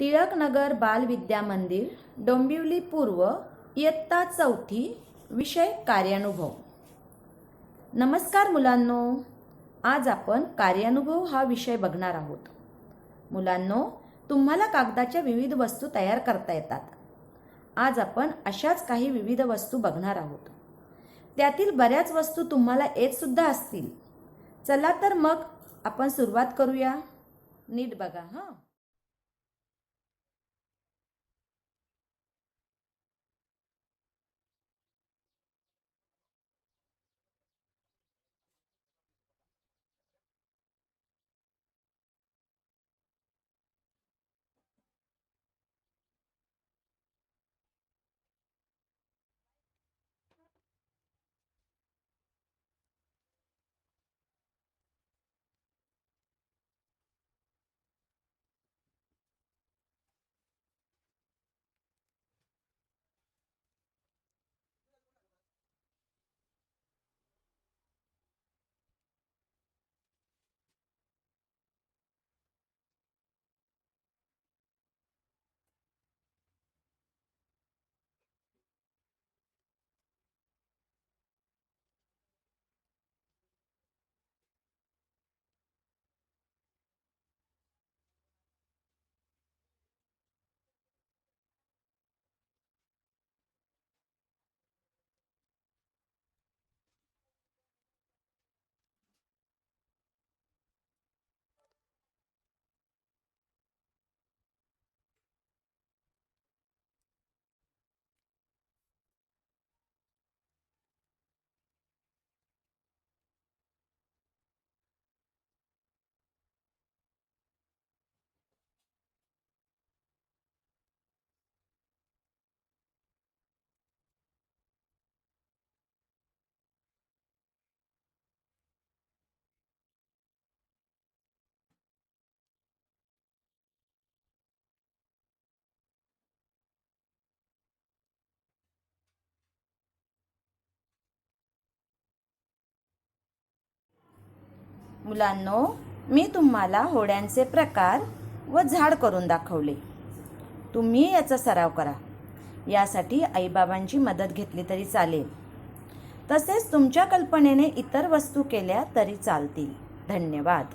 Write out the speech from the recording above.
टिळकनगर बालविद्या मंदिर डोंबिवली पूर्व इयत्ता चौथी विषय कार्यानुभव. नमस्कार मुलांनो आज आपण कार्यानुभव हा विषय बघणार आहोत. मुलांनो तुम्हाला कागदाच्या विविध वस्तू तयार करता येतात. आज आपण अशाच काही विविध वस्तू बघणार आहोत. त्यातील बऱ्याच वस्तू तुम्हाला येतसुद्धा असतील. चला तर मग आपण सुरुवात करूया. नीट बघा हां. मुलांनो मी तुम्हाला होड्यांचे प्रकार व झाड करून दाखवले. तुम्ही याचा सराव करा. यासाठी आईबाबांची मदत घेतली तरी चालेल. तसेच तुमच्या कल्पनेने इतर वस्तू केल्या तरी चालतील. धन्यवाद.